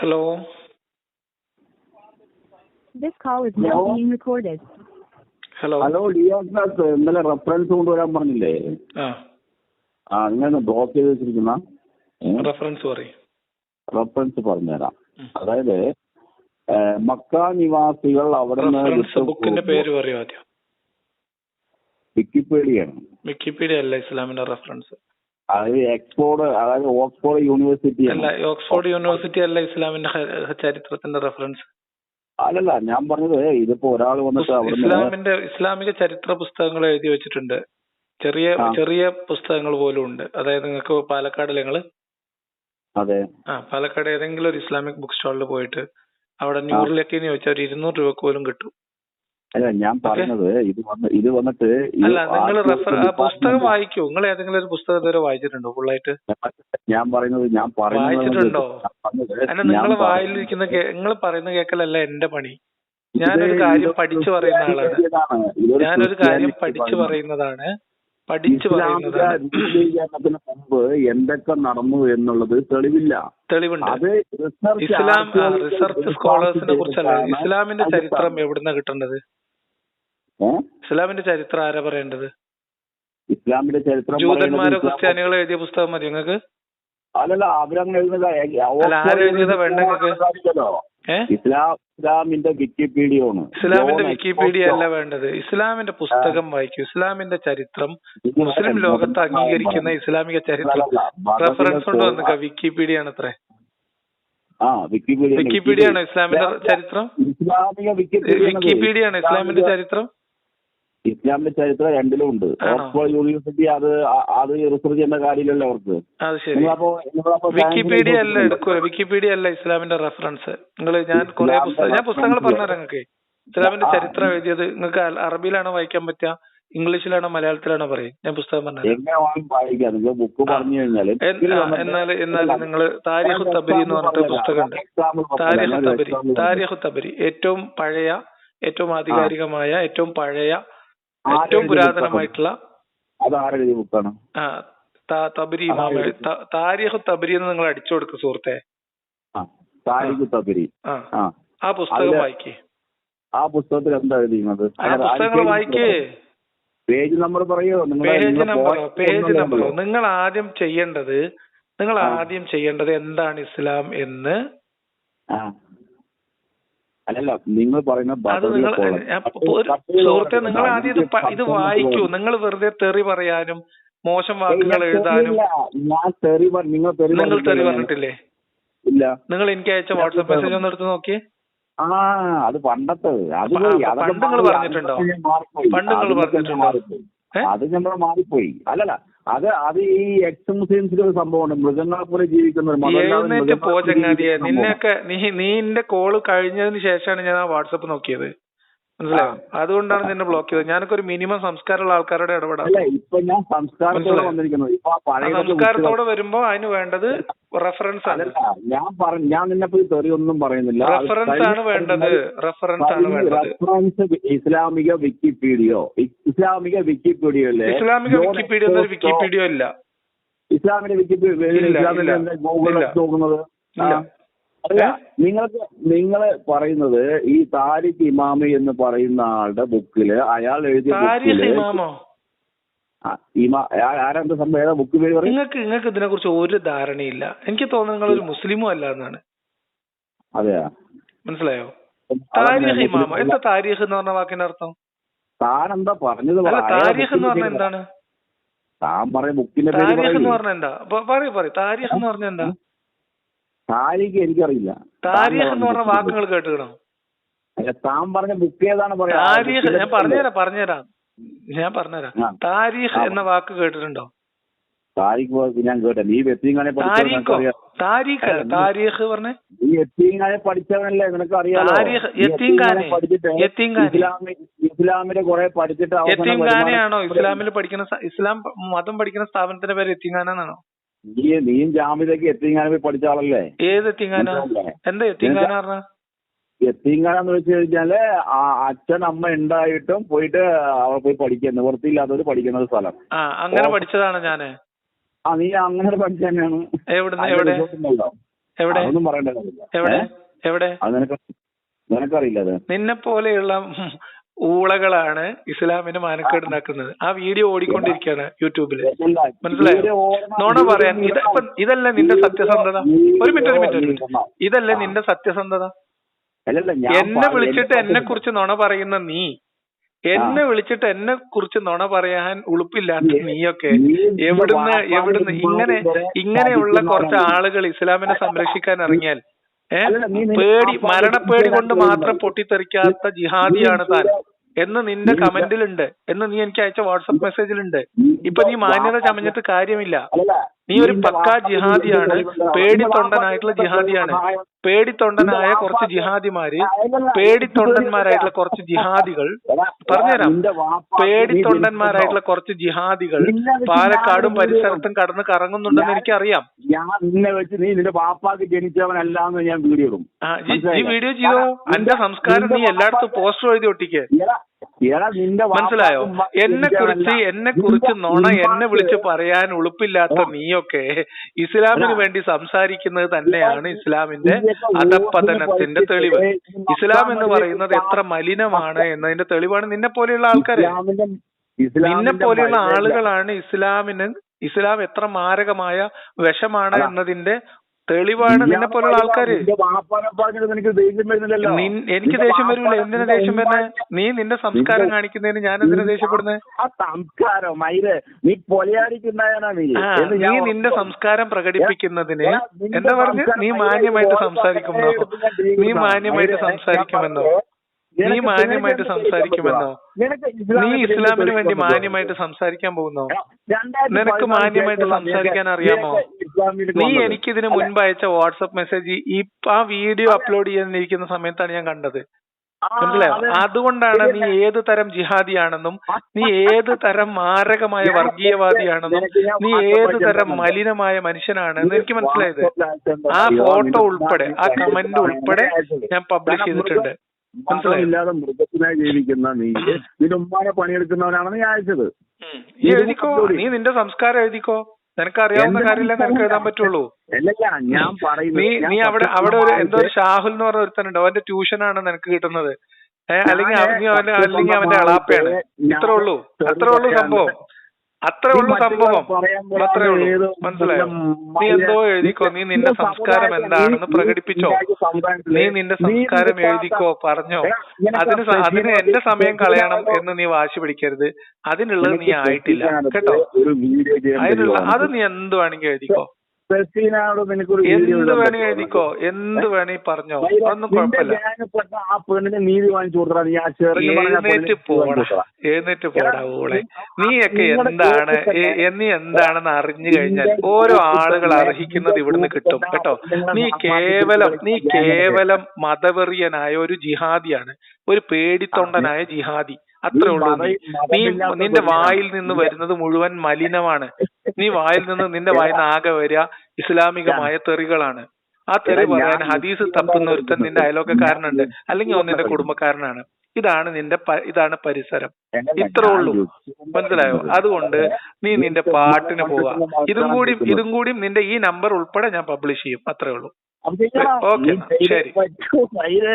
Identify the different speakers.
Speaker 1: Hello
Speaker 2: This call is now
Speaker 3: Hello?
Speaker 2: being recorded.
Speaker 1: Hello
Speaker 3: hello ഡിയോസ് ഇന്നലെ reference കൊണ്ടുവരാൻ പറഞ്ഞില്ലേ?
Speaker 1: ആ.
Speaker 3: ആ നിങ്ങൾ ബ്ലോക്ക് ചെയ്ത് വെച്ചിരിക്കുന്ന.
Speaker 1: റെഫറൻസ് പറയും.
Speaker 3: റെഫറൻസ് പറഞ്ഞുതരാം. അതായത് ഏ, മക്ക നിവാസികൾ അവിടെ
Speaker 1: റെഫറൻസ് ബുക്കിന്റെ പേര് പറയും ആദ്യം.
Speaker 3: വിക്കിപീഡിയാണ്
Speaker 1: വിക്കിപീഡിയ അല്ല ഇസ്ലാമിന്റെ റെഫറൻസ്
Speaker 3: അതായത് എക്സ്ഫോർഡ് അതായത് ഓക്സ്ഫോർഡ് യൂണിവേഴ്സിറ്റി
Speaker 1: അല്ല ഓക്സ്ഫോർഡ് യൂണിവേഴ്സിറ്റി അല്ല ഇസ്ലാമിന്റെ ചരിത്രത്തിന്റെ റെഫറൻസ്?
Speaker 3: അല്ലല്ല ഞാൻ പറഞ്ഞത് ഇതിപ്പോ ഒരാൾ വന്നിട്ട്
Speaker 1: ഇസ്ലാമിന്റെ ഇസ്ലാമിക ചരിത്ര പുസ്തകങ്ങൾ എഴുതി വെച്ചിട്ടുണ്ട്. ചെറിയ ചെറിയ പുസ്തകങ്ങൾ പോലും ഉണ്ട്. അതായത് നിങ്ങൾക്ക് പാലക്കാട് നിങ്ങൾ?
Speaker 3: അതെ.
Speaker 1: ആ പാലക്കാട് ഏതെങ്കിലും ഒരു ഇസ്ലാമിക് ബുക്ക് സ്റ്റാളിൽ പോയിട്ട് അവിടെ നൂറിലേക്ക് ചോദിച്ചാൽ ഒരു ഇരുന്നൂറ് രൂപക്ക് പോലും കിട്ടും.
Speaker 3: അല്ല ഞാൻ പറഞ്ഞത് ഇത് വന്ന് ഇത് വന്നിട്ട്
Speaker 1: അല്ല നിങ്ങൾ റെഫർ ആ പുസ്തകം വായിക്കൂ? നിങ്ങൾ ഏതെങ്കിലും ഒരു പുസ്തകം ഇതുവരെ വായിച്ചിട്ടുണ്ടോ ഫുള്ളായിട്ട്?
Speaker 3: ഞാൻ പറയുന്നത് ഞാൻ പറയുന്നത്
Speaker 1: വായിച്ചിട്ടുണ്ടോ? അല്ല നിങ്ങൾ വായിലിരിക്കുന്ന നിങ്ങൾ പറയുന്ന കേക്കലല്ല എന്റെ പണി. ഞാനൊരു കാര്യം പഠിച്ചു പറയുന്ന ആളാണ്. ഞാനൊരു കാര്യം പഠിച്ചു പറയുന്നതാണ്. പഠിച്ചു
Speaker 3: ഇസ്ലാമിക മുമ്പ് എന്തൊക്കെ നടന്നു എന്നുള്ളത് തെളിവില്ല.
Speaker 1: തെളിവുണ്ട്. ഇസ്ലാം റിസർച്ച് സ്കോളേഴ്സിനെ കുറിച്ചല്ല? ഇസ്ലാമിന്റെ ചരിത്രം എവിടുന്ന കിട്ടേണ്ടത്? ഇസ്ലാമിന്റെ ചരിത്രം ആരാ പറയേണ്ടത്?
Speaker 3: ഇസ്ലാമിന്റെ ചരിത്രം
Speaker 1: ജൂതന്മാരോ
Speaker 3: ക്രിസ്ത്യാനികൾ
Speaker 1: ക്രിസ്ത്യാനികളോ എഴുതിയ പുസ്തകം മതി നിങ്ങൾക്ക്?
Speaker 3: അല്ലല്ല അവരങ്ങനെ എഴുതുന്നതാ. ഇസ്ലാം ഇസ്ലാമിന്റെ വിക്കിപീഡിയ ആണ്
Speaker 1: ഇസ്ലാമിന്റെ വിക്കിപീഡിയ അല്ല വേണ്ടത്. ഇസ്ലാമിന്റെ പുസ്തകം വായിക്കൂ. ഇസ്ലാമിന്റെ ചരിത്രം മുസ്ലിം ലോകത്ത് അംഗീകരിക്കുന്ന ഇസ്ലാമിക ചരിത്രം. റഫറൻസ് കൊണ്ട് വന്നിക്ക വിക്കിപീഡിയ ആണ് അത്രേ.
Speaker 3: വിക്കിപീഡിയ
Speaker 1: വിക്കിപീഡിയ ആണോ ഇസ്ലാമിന്റെ ചരിത്രം?
Speaker 3: ഇസ്ലാമിക വിക്കിപീഡിയ
Speaker 1: ആണ് ഇസ്ലാമിന്റെ ചരിത്രം?
Speaker 3: ഇസ്ലാമിന്റെ ചരിത്രം രണ്ടിലും ഉണ്ട്. ഓക്സ്ഫോർഡ് യൂണിവേഴ്സിറ്റി അത് അത് റിസർച്ച് ചെയ്യുന്ന കാര്യമില്ലല്ലോ അവർക്ക്.
Speaker 1: അത് ശരി. വിക്കിപീഡിയ അല്ല
Speaker 3: കുറിച്ച്
Speaker 1: വിക്കിപീഡിയ അല്ല ഇസ്ലാമിന്റെ റെഫറൻസ് നിങ്ങൾ ഞാൻ കുറെ ഞാൻ പുസ്തകങ്ങൾ
Speaker 3: പറഞ്ഞു
Speaker 1: പറഞ്ഞുതരാം നിങ്ങൾക്ക്. ഇസ്ലാമിന്റെ. ചരിത്രം എഴുതിയത് നിങ്ങൾക്ക് അറബിയിലാണോ വായിക്കാൻ പറ്റുക? ഇംഗ്ലീഷിലാണോ മലയാളത്തിലാണോ പറയും? ഞാൻ പുസ്തകം പറഞ്ഞുതരാം.
Speaker 3: എന്നാൽ എന്നാൽ നിങ്ങൾ
Speaker 1: താരിഖു തബരി എന്ന് പറഞ്ഞിട്ട് പുസ്തകമുണ്ട്. താരിഖു തബരി താരിഖു തബരി ഏറ്റവും പഴയ ഏറ്റവും ആധികാരികമായ ഏറ്റവും പഴയ ഏറ്റവും പുരാതനമായിട്ടുള്ള
Speaker 3: അത് ആരെഴുതിയ ബുക്കാണ്
Speaker 1: തബരി താരിഖു തബരി എന്ന് നിങ്ങൾ അടിച്ചു കൊടുക്ക സുഹൃത്തെ.
Speaker 3: താരിഖ് തബരി.
Speaker 1: ആ. പുസ്തകം വായിക്കേ.
Speaker 3: ആ പുസ്തകത്തിൽ എന്താ എഴുതിയിരുന്നത്
Speaker 1: പുസ്തകങ്ങൾ വായിക്കേ.
Speaker 3: പേജ് നമ്പർ പറയോ?
Speaker 1: പേജ്
Speaker 3: നമ്പർ
Speaker 1: പേജ് നമ്പർ നിങ്ങൾ ആദ്യം ചെയ്യേണ്ടത് നിങ്ങൾ ആദ്യം ചെയ്യേണ്ടത് എന്താണ് ഇസ്ലാം എന്ന്.
Speaker 3: അല്ലല്ല നിങ്ങൾ പറയുന്ന
Speaker 1: അത് നിങ്ങൾ സുഹൃത്തെ നിങ്ങൾ ആദ്യം ഇത് പ- ഇത് വായിക്കൂ നിങ്ങൾ വെറുതെ തെറി പറയാനും മോശം വാക്കുകൾ എഴുതാനും.
Speaker 3: ഞാൻ തെറി പറ- നിങ്ങൾ തെറി
Speaker 1: നിങ്ങൾ തെറി
Speaker 3: പറഞ്ഞിട്ടില്ല.
Speaker 1: പറഞ്ഞിട്ടില്ലേ
Speaker 3: ഇല്ല
Speaker 1: നിങ്ങൾ എനിക്ക് അയച്ച വാട്സപ്പ് മെസ്സേജ് ഒന്ന് എടുത്ത് നോക്കിയേ
Speaker 3: ആ അത് പണ്ടത്തെ അത്
Speaker 1: അപ്പൊ-
Speaker 3: പോയി.
Speaker 1: അപ്പൊ
Speaker 3: അതൊക്കെ
Speaker 1: പണ്ട് നിങ്ങൾ
Speaker 3: മാറി.
Speaker 1: പറഞ്ഞിട്ടുണ്ടോ?
Speaker 3: അതൊക്കെ ഞാൻ മാറിപ്പോയി.
Speaker 1: പണ്ട് നിങ്ങൾ പറഞ്ഞിട്ടുണ്ടോ?
Speaker 3: മാറിപ്പോയി.
Speaker 1: ഏ?
Speaker 3: അത് നമ്മൾ മാറിപ്പോയി അല്ലല്ല അത് അത് ഈ എക്സ് മുസ്ലിംസിന്റെ ഒരു സംഭവമാണ് മൃഗങ്ങളെ പോലെ ജീവിക്കുന്ന ഒരു.
Speaker 1: നിന്നെയൊക്കെ നീ നിന്റെ കോൾ കഴിഞ്ഞതിന് ശേഷമാണ് ഞാൻ ആ വാട്സപ്പ് നോക്കിയത്. മനസ്സിലായോ? അതുകൊണ്ടാണ് നിന്നെ ബ്ലോക്ക് ചെയ്തത്. ഞാനൊക്കെ ഒരു മിനിമം സംസ്കാരമുള്ള ആൾക്കാരോട് ഇടപെടാം.
Speaker 3: ഇപ്പൊ ഞാൻ സംസ്കാരത്തോടെ? വന്നിരിക്കുന്നത്
Speaker 1: സംസ്കാരത്തോടെ വരുമ്പോ അതിന് വേണ്ടത് റെഫറൻസ് ആണ്.
Speaker 3: ഞാൻ പറഞ്ഞു ഞാൻ നിന്നെ പോയി തെറി ഒന്നും പറയുന്നില്ല.
Speaker 1: റെഫറൻസ് ആണ് വേണ്ടത്. റെഫറൻസ് ആണ് വേണ്ടത്.
Speaker 3: റെഫറൻസ് ഇസ്ലാമിക വിക്കിപീഡിയോ. ഇസ്ലാമിക വിക്കിപീഡിയോ അല്ലേ
Speaker 1: ഇസ്ലാമിക വിക്കിപീഡിയ എന്നൊരു വിക്കിപീഡിയ ഇല്ല.
Speaker 3: ഇസ്ലാമിന്റെ വിക്കിപീഡിയ. ഗൂഗിളിൽ. നോക്കുന്നത്. അല്ല നിങ്ങൾക്ക് നിങ്ങൾ പറയുന്നത് ഈ താരിഖ് ഇമാമി എന്ന് പറയുന്ന ആളുടെ ബുക്കിൽ അയാൾ എഴുതിയ ബുക്കിൽ ആരാണ്ട് സംഭവം ഏതാ ബുക്ക് പേര് പറയും.
Speaker 1: നിങ്ങൾക്ക് നിങ്ങൾക്ക് ഇതിനെ കുറിച്ച് ഒരു ധാരണയില്ല. എനിക്ക് തോന്നുന്നു നിങ്ങൾ ഒരു മുസ്ലിമും അല്ല എന്നാണ്
Speaker 3: അതെയാ?
Speaker 1: മനസ്സിലായോ? താരിഖ് ഇമാമ? എന്താ താരിഖ് എന്ന് പറഞ്ഞ വാക്കിന്റെ അർത്ഥം?
Speaker 3: താൻ എന്താ പറഞ്ഞത് പറ.
Speaker 1: താരിഖ് എന്ന് പറഞ്ഞ എന്താണ്?
Speaker 3: താൻ പറയ ബുക്കിന്റെ
Speaker 1: താരിഖ് എന്ന്. പറഞ്ഞ എന്താ? പറയൂ പറയൂ. താരിഖ് എന്ന് പറഞ്ഞ എന്താ?
Speaker 3: താരിഖ് എനിക്കറിയില്ല.
Speaker 1: താരിഖ് എന്ന് പറഞ്ഞ വാക്കുകൾ കേട്ടുകണോ
Speaker 3: അല്ല, താൻ പറഞ്ഞ ബുക്ക് ഏതാണ് പറയാ?
Speaker 1: താരിഖ് ഞാൻ പറഞ്ഞുതരാം പറഞ്ഞുതരാം. ഞാൻ പറഞ്ഞുതരാം. താരിഖ് എന്ന വാക്ക് കേട്ടിട്ടുണ്ടോ?
Speaker 3: താരിഖ് ഞാൻ വെത്തിങ്ങാനെ
Speaker 1: താരീഖോ താരീഖ് പറഞ്ഞേ?
Speaker 3: എത്തിങ്ങാനെ പഠിച്ചവനല്ലേ നിനക്ക് അറിയാലോ
Speaker 1: താരിഖ്
Speaker 3: നീ
Speaker 1: യത്തീംഖാനെ
Speaker 3: പഠിച്ചിട്ട്
Speaker 1: യത്തീംഖാനെ
Speaker 3: ഇസ്ലാമി കുറെ പഠിച്ചിട്ട്
Speaker 1: ഇസ്ലാമിൽ പഠിക്കുന്ന ഇസ്ലാം മതം പഠിക്കുന്ന സ്ഥാപനത്തിന്റെ പേര് യത്തീംഖാനാണോ
Speaker 3: നീ നീയും ജാമ്യതയ്ക്ക് എത്തിങ്ങാനെ പോയി പഠിച്ച ആളല്ലേ?
Speaker 1: ഏത് യത്തീംഖാന എന്താ യത്തീംഖാന പറഞ്ഞ?
Speaker 3: എത്തിങ്ങാനെന്ന് വെച്ച് കഴിഞ്ഞാൽ അച്ഛൻ അമ്മ ഉണ്ടായിട്ടും പോയിട്ട് അവർ പോയി പഠിക്കുക നിവൃത്തിയില്ലാത്തവര് പഠിക്കുന്ന ഒരു സ്ഥലം.
Speaker 1: അങ്ങനെ പഠിച്ചതാണ് ഞാൻ?
Speaker 3: ആ നീ അങ്ങനെ പഠിച്ച തന്നെയാണ് ഒന്നും പറയേണ്ട കാര്യമില്ല.
Speaker 1: എവിടെ?
Speaker 3: നിനക്കറിയില്ല
Speaker 1: നിന്നെ പോലെയുള്ള ഊളകളാണ് ഇസ്ലാമിന് മാനക്കേട് ഉണ്ടാക്കുന്നത് ആ വീഡിയോ ഓടിക്കൊണ്ടിരിക്കുകയാണ് യൂട്യൂബിൽ മനസ്സിലായോ? നോണ പറയാൻ ഇത് ഇപ്പൊ ഇതല്ല നിന്റെ സത്യസന്ധത? ഒരു മിനിറ്റ് ഒരു മിനിറ്റ് ഒരു മിനിറ്റ്. ഇതല്ലേ നിന്റെ സത്യസന്ധത? എന്നെ വിളിച്ചിട്ട് എന്നെ കുറിച്ച് നുണ പറയുന്ന നീ. എന്നെ വിളിച്ചിട്ട് എന്നെ കുറിച്ച് നുണ പറയാൻ ഉളുപ്പില്ലാത്ത നീയൊക്കെ എവിടുന്ന് എവിടുന്ന് ഇങ്ങനെ ഇങ്ങനെയുള്ള കുറച്ച് ആളുകൾ ഇസ്ലാമിനെ സംരക്ഷിക്കാൻ ഇറങ്ങിയാൽ ഏ?
Speaker 3: അല്ലല്ല, നീ നിന്റെ
Speaker 1: പേടി മരണപ്പേടി കൊണ്ട് മാത്രം പൊട്ടിത്തെറിക്കാത്ത ജിഹാദിയാണ് താൻ. എന്ന് നിന്റെ കമന്റിലുണ്ട് എന്ന് നീ എനിക്ക് അയച്ച വാട്സപ്പ് മെസ്സേജിലുണ്ട് ഇപ്പൊ നീ മാന്യത ചമഞ്ഞിട്ട് കാര്യമില്ല. നീ ഒരു പക്കാ ജിഹാദിയാണ് പേടിത്തൊണ്ടനായിട്ടുള്ള ജിഹാദിയാണ്. പേടിത്തൊണ്ടനായ കുറച്ച് ജിഹാദിമാര് പേടിത്തൊണ്ടന്മാരായിട്ടുള്ള കുറച്ച് ജിഹാദികൾ പറഞ്ഞുതരാം. പേടിത്തൊണ്ടന്മാരായിട്ടുള്ള കുറച്ച് ജിഹാദികൾ പാലക്കാടും പരിസരത്തും കടന്ന് കറങ്ങുന്നുണ്ടെന്ന് എനിക്കറിയാം.
Speaker 3: ഞാൻ നിന്നെ വെച്ച് നീ നിന്റെ ജനിച്ചവനല്ലാന്ന് ഞാൻ വീഡിയോ
Speaker 1: ഈ വീഡിയോ ചെയ്തോ? എന്റെ സംസ്കാരം നീ എല്ലായിടത്തും പോസ്റ്റർ എഴുതി ഒട്ടിക്ക്. മനസ്സിലായോ? എന്നെ കുറിച്ച് എന്നെ കുറിച്ച് നോണ എന്നെ വിളിച്ച് പറയാൻ ഉളുപ്പില്ലാത്ത നീയൊക്കെ ഇസ്ലാമിന് വേണ്ടി സംസാരിക്കുന്നത് തന്നെയാണ് ഇസ്ലാമിന്റെ അധപ്പതനത്തിന്റെ തെളിവ്. ഇസ്ലാം എന്ന് പറയുന്നത് എത്ര മലിനമാണ് എന്നതിന്റെ തെളിവാണ് നിന്നെ പോലെയുള്ള ആൾക്കാര്. നിന്നെ പോലെയുള്ള ആളുകളാണ് ഇസ്ലാമിന് ഇസ്ലാം എത്ര മാരകമായ വിഷമാണ് എന്നതിന്റെ തെളിവാണ് നിന്നെ പോലുള്ള ആൾക്കാര്.
Speaker 3: നിനക്ക് ദേഷ്യം വരുന്നില്ലല്ലോ.
Speaker 1: നിൻ- എനിക്ക് ദേഷ്യം വരൂല. എന്തിനാ ദേഷ്യം വരുന്നത് നീ നിന്റെ സംസ്കാരം കാണിക്കുന്നതിന് ഞാൻ എന്തിനാ ദേഷ്യപ്പെടുന്നത്
Speaker 3: ആ സംസ്കാരം മയിൽ നീ നീ?
Speaker 1: നീ നിന്റെ. സംസ്കാരം പ്രകടിപ്പിക്കുന്നതിന് എന്താ പറഞ്ഞു? നീ മാന്യമായിട്ട് സംസാരിക്കുമെന്നോ നീ. മാന്യമായിട്ട് സംസാരിക്കുമെന്നോ? നീ മാന്യമായിട്ട് സംസാരിക്കുമെന്നോ? നീ
Speaker 3: ഇസ്ലാമിന്
Speaker 1: വേണ്ടി മാന്യമായിട്ട് സംസാരിക്കാൻ പോകുന്നോ? നിനക്ക് മാന്യമായിട്ട് സംസാരിക്കാൻ അറിയാമോ? നീ എനിക്ക്
Speaker 3: ഇതിന്
Speaker 1: മുൻപ് അയച്ച വാട്സപ്പ് മെസ്സേജ് ഈ ആ വീഡിയോ അപ്ലോഡ് ചെയ്യാനിരിക്കുന്ന സമയത്താണ് ഞാൻ കണ്ടത്. മനസ്സിലായോ? അതുകൊണ്ടാണ് നീ ഏത് തരം ജിഹാദിയാണെന്നും നീ ഏത് തരം മാരകമായ വർഗീയവാദിയാണെന്നും നീ ഏത് തരം മലിനമായ മനുഷ്യനാണെന്ന് എനിക്ക് മനസ്സിലായത്. ആ ഫോട്ടോ ഉൾപ്പെടെ ആ കമന്റ് ഉൾപ്പെടെ ഞാൻ പബ്ലിഷ് ചെയ്തിട്ടുണ്ട്. മനസ്സിലായോ?
Speaker 3: ഇല്ലാതെ മൃഗത്തിനായി ജീവിക്കുന്ന നീ നിന്റെ ഉമ്മാനെ പണിയെടുക്കുന്നവനാണെന്ന് ഞാൻ അയച്ചത്.
Speaker 1: നീ എഴുതിക്കോ. നീ നിന്റെ സംസ്കാരം എഴുതിക്കോ. നിനക്ക് അറിയാവുന്ന കാര്യമല്ലേ നിനക്ക് എഴുതാൻ പറ്റുള്ളൂ?
Speaker 3: ഞാൻ
Speaker 1: നീ നീ അവിടെ അവിടെ ഒരു എന്തോ ഒരു ഷാഹുൽ എന്ന് പറഞ്ഞ ഒരുത്തനുണ്ട്. അവന്റെ ട്യൂഷനാണ് നിനക്ക് കിട്ടുന്നത്. ഏഹ് അല്ലെങ്കിൽ അല്ലെങ്കിൽ അവന്റെ അളാപ്പയാണ് ഇത്രേ ഉള്ളൂ. അത്രേ ഉള്ളൂ സംഭവം. അത്രേ ഉള്ളൂ സംഭവം. അത്രേ ഉള്ളൂ. മനസ്സിലായോ? നീ എന്തോ എഴുതിക്കോ? നീ നിന്റെ സംസ്കാരം എന്താണെന്ന് പ്രകടിപ്പിച്ചോ? നീ നിന്റെ സംസ്കാരം എഴുതിക്കോ? പറഞ്ഞോ? അതിന് അതിന് എന്റെ സമയം കളയണം എന്ന് നീ വാശി പിടിക്കരുത്. അതിനുള്ളത് നീ ആയിട്ടില്ല. കേട്ടോ? അതിനുള്ള അത് നീ എന്ത് വേണമെങ്കിൽ എഴുതിക്കോ?
Speaker 3: ഫെസീനയോട് നിനക്കൊരു
Speaker 1: എന്ത് വേണേ? എഴുതിക്കോ? എന്ത് വേണേ പറഞ്ഞോ? അതൊന്നും കുഴപ്പമില്ല.
Speaker 3: ആ പെണ്ണിന് നീതി വാങ്ങിച്ചു കൊടുത്തടാ. നീ ആ
Speaker 1: എഴുന്നേറ്റ് പോടാ. എഴുന്നേറ്റ് പോടാ ഓളെ നീയൊക്കെ എന്താണ് നീ എന്താണെന്ന് അറിഞ്ഞു കഴിഞ്ഞാൽ ഓരോ ആളുകൾ അർഹിക്കുന്നത് ഇവിടുന്ന് കിട്ടും. കേട്ടോ? നീ കേവലം നീ കേവലം മതവെറിയനായ ഒരു ജിഹാദിയാണ്. ഒരു പേടിത്തൊണ്ടനായ ജിഹാദി. അത്രേ ഉള്ളൂ നീ നിന്റെ വായിൽ നിന്ന് വരുന്നത് മുഴുവൻ മലിനമാണ്. നീ വായിൽ നിന്ന് നിന്റെ വായിൽ നിന്ന് ആകെ വരിക ഇസ്ലാമികമായ തെറികളാണ് ആ തെറി പറയാൻ ഹദീസ് തപ്പുന്ന ഒരുത്തൻ നിന്റെ അയലോക്കക്കാരനുണ്ട് അല്ലെങ്കിൽ അവൻ നിന്റെ കുടുംബക്കാരനാണ്. ഇതാണ് നിന്റെ ഇതാണ് പരിസരം. ഇത്രേ ഉള്ളൂ. മനസ്സിലായോ? അതുകൊണ്ട് നീ നിന്റെ പാട്ടിന് പോവാ. ഇതും കൂടി ഇതും കൂടി നിന്റെ ഈ നമ്പർ ഉൾപ്പെടെ ഞാൻ പബ്ലിഷ് ചെയ്യും. അത്രേ ഉള്ളൂ. ഓക്കെ, ശരി.
Speaker 3: ശരി